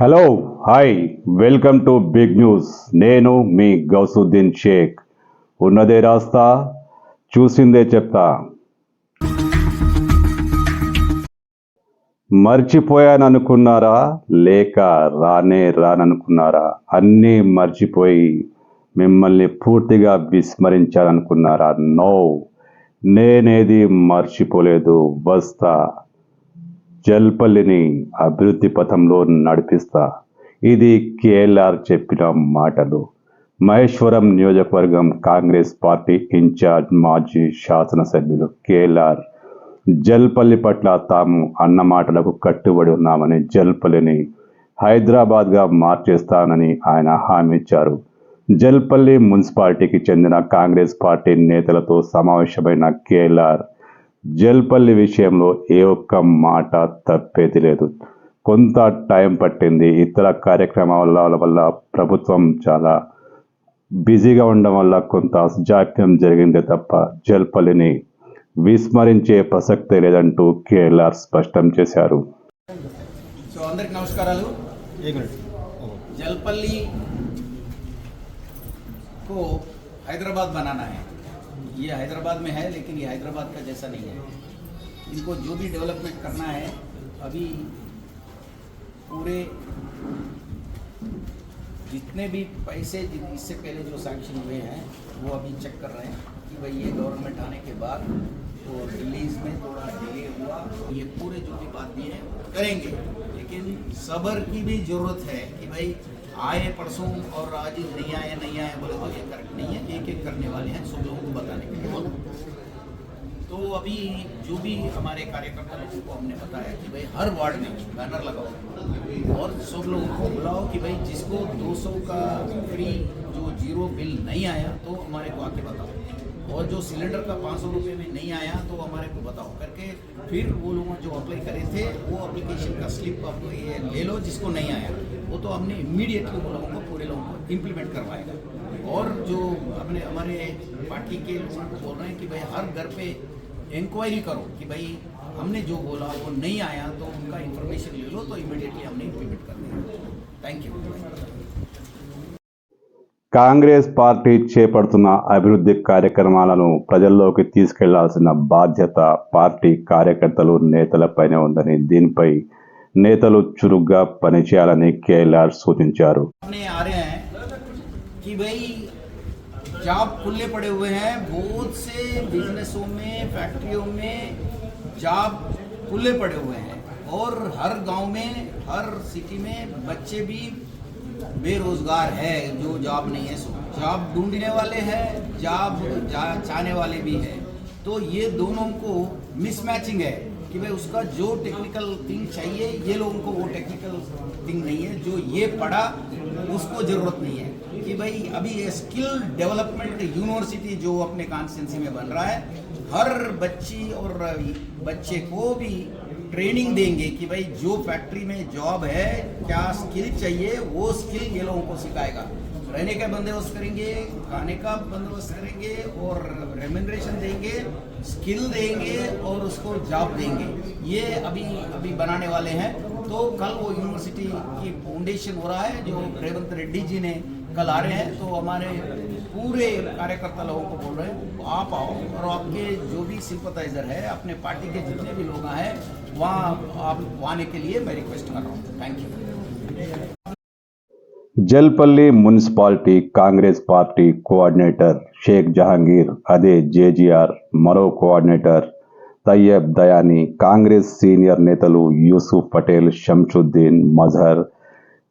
hello hi welcome to big news నేను మీ గౌసుద్దీన్ షేక్ ఉన్నదే రాస్తా చూసిందే చెప్తా మర్చిపోయాననుకున్నారా లేక రానే రాననుకున్నారా అన్నీ మర్చిపోయి మిమ్మల్ని పూర్తిగా విస్మరించాలనుకున్నారా నో నేనేది మర్చిపోలేదు వస్తా జల్పల్లిని అభివృద్ధి పథంలో నడిపిస్తా ఇది కేఎల్ఆర్ చెప్పిన మాటలు మహేశ్వరం నియోజకవర్గం కాంగ్రెస్ పార్టీ ఇన్ఛార్జ్ మాజీ శాసనసభ్యులు కేఎల్ఆర్ జల్పల్లి పట్ల తాము అన్న మాటలకు కట్టుబడి ఉన్నామని జల్పల్లిని హైదరాబాద్గా మార్చేస్తానని ఆయన హామీ ఇచ్చారు జల్పల్లి మున్సిపాలిటీకి చెందిన కాంగ్రెస్ పార్టీ నేతలతో సమావేశమైన కేఎల్ఆర్ జల్పల్లి విషయంలో ఏ ఒక్క మాట తప్పేది లేదు కొంత టైం పట్టింది ఇతర కార్యక్రమాల వల్ల ప్రభుత్వం చాలా బిజీగా ఉండడం వల్ల కొంత అజాప్యం జరిగింది తప్ప జల్పల్లిని విస్మరించే ప్రసక్తే లేదంటూ కేఎల్ఆర్ స్పష్టం చేశారు నమస్కారాలు హైదరాబాద్ బనానా ये हैदराबाद में है लेकिन ये हैदराबाद का जैसा नहीं है इनको जो भी डेवलपमेंट करना है अभी पूरे जितने भी पैसे इससे पहले जो सैंक्शन हुए हैं वो अभी चेक कर रहे हैं कि भाई ये गवर्नमेंट आने के बाद तो रिलीज में थोड़ा डिले हुआ ये पूरे जो भी बात दी है करेंगे लेकिन सबर की भी ज़रूरत है कि भाई आए परसों और आज नहीं आए नहीं आए बोले तो ये करेक्ट नहीं है एक एक करने वाले हैं सब लोगों को बताने के लिए तो अभी जो भी हमारे कार्यकर्ता लोगों को हमने बताया कि भाई हर वार्ड में बैनर लगाओ और सब लोगों को बुलाओ कि भाई जिसको 200 का फ्री जीरो बिल नहीं आया तो हमारे को आके बताओ और जो सिलेंडर का पाँच सौ रुपये में नहीं आया तो हमारे को बताओ करके फिर वो लोग जो अप्लाई करे थे वो अप्लीकेशन का स्लिप आप ये ले लो जिसको नहीं आया वो तो हमने इमीडिएटली वो लोगों को पूरे लोगों को इम्प्लीमेंट करवाएगा और जो अपने हमारे पार्टी के लोगों को बोल रहे हैं कि भाई हर घर पे इंक्वायरी करो कि भाई हमने जो बोला वो नहीं आया तो उनका इन्फॉर्मेशन ले लो तो इमीडिएटली हमने इम्प्लीमेंट कर दिया थैंक यू కాంగ్రెస్ పార్టీ చేపడుతున్న అవిరుద్ధ కార్యక్రమాలను ప్రజలలోకి తీసుకెllaసిన బాధ్యత పార్టీ కార్యకర్తలు నేతల పైనే ఉందని దీనిపై నేతలు చురుగ్గా పని చేయాలని కేఎల్ సూచించారు కి బయ జాబ్ కుल्ले पड़े हुए हैं बहुत से बिजनेसों में फैक्ट्रियों में जॉब कुल्ले पड़े हुए हैं और हर गांव में हर सिटी में बच्चे भी बेरोजगार है जो जॉब नहीं है सो जॉब ढूंढने वाले हैं जॉब जा चाहने वाले भी हैं तो ये दोनों को मिसमैचिंग है कि भाई उसका जो टेक्निकल थिंग चाहिए ये लोगों को वो टेक्निकल थिंग नहीं है जो ये पढ़ा उसको ज़रूरत नहीं है कि भाई अभी स्किल डेवलपमेंट यूनिवर्सिटी जो अपने कॉन्स्टिटेंसी में बन रहा है हर बच्ची और बच्चे को भी ट्रेनिंग देंगे कि भाई जो फैक्ट्री में जॉब है क्या स्किल चाहिए वो स्किल ये लोगों को सिखाएगा रहने का बंदोबस्त करेंगे खाने का बंदोबस्त करेंगे और रेमेंड्रेशन देंगे स्किल देंगे और उसको जॉब देंगे ये अभी अभी बनाने वाले हैं तो कल वो यूनिवर्सिटी की फाउंडेशन हो रहा है जो रेवंत रेड्डी जी ने कल आ रहे हैं तो हमारे पूरे कार्यकर्ता लोगों को बोल रहे हैं आप आओ और आपके जो भी सिंपथाइजर है अपने पार्टी के जितने भी लोग हैं वहाँ आप आने के लिए मैं रिक्वेस्ट कर रहा हूँ thank you Jalpally municipality Congress party coordinator Sheikh Jahangir अदे जेजीआर मो कोआर्डिनेटर तय्यब दयानी कांग्रेस सीनियर नेता यूसुफ पटेल शमशुद्दीन मजहर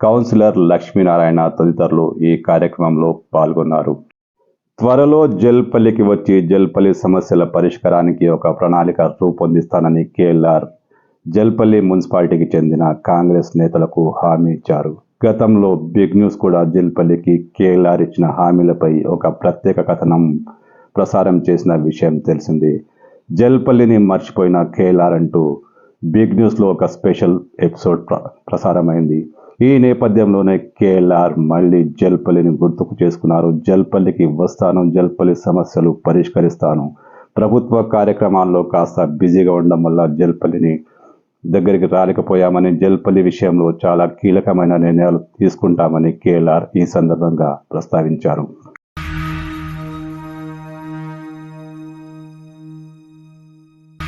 कौनसलर लक्ष्मीनारायण तदितरलु ई कार्यक्रमंलो पाल्गोन्नारु త్వరలో జల్పల్లికి వచ్చి జల్పల్లి సమస్యల పరిష్కారానికి ఒక ప్రణాళిక రూపొందిస్తానని కేఎల్ఆర్ జల్పల్లి మున్సిపాలిటీకి చెందిన కాంగ్రెస్ నేతలకు హామీ ఇచ్చారు గతంలో బిగ్ న్యూస్ కూడా జల్పల్లికి కేఎల్ఆర్ ఇచ్చిన హామీలపై ఒక ప్రత్యేక కథనం ప్రసారం చేసిన విషయం తెలిసింది జల్పల్లిని మర్చిపోయిన కేఎల్ఆర్ అంటూ బిగ్ న్యూస్లో ఒక స్పెషల్ ఎపిసోడ్ ప్రసారమైంది ఈ నేపథ్యంలోనే కేఎల్ఆర్ మళ్ళీ జల్పల్లిని గుర్తుకు చేసుకున్నారు జల్పల్లికి వస్తాను జల్పల్లి సమస్యలు పరిష్కరిస్తాను ప్రభుత్వ కార్యక్రమాల్లో కాస్త బిజీగా ఉండడం వల్ల జల్పల్లిని దగ్గరికి రాలేకపోయామని జల్పల్లి విషయంలో చాలా కీలకమైన నిర్ణయాలు తీసుకుంటామని కేఎల్ఆర్ ఈ సందర్భంగా ప్రస్తావించారు